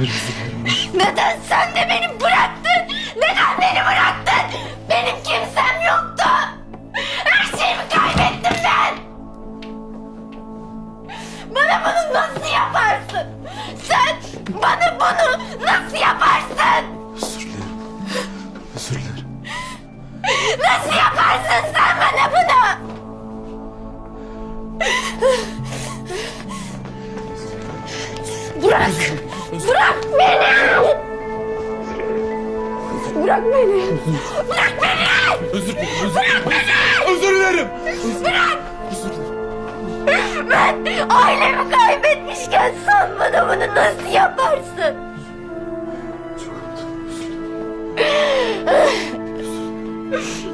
Özür dilerim. Neden sen de beni bıraktın? Neden beni bıraktın? Benim kimsem yoktu. Her şeyimi kaybettim ben. Bana bunu nasıl yaparsın? Sen bana bunu nasıl yaparsın? Özür dilerim. Özür dilerim. Nasıl yaparsın sen bana bunu? Özür. Bırak beni! Bırak beni! Bırak beni! Özür dilerim. Özür. Bırak beni! Özür dilerim. Bırak! Özür dilerim. Ben ailemi kaybetmişken sen bana bunu nasıl yaparsın? Çok özür dilerim.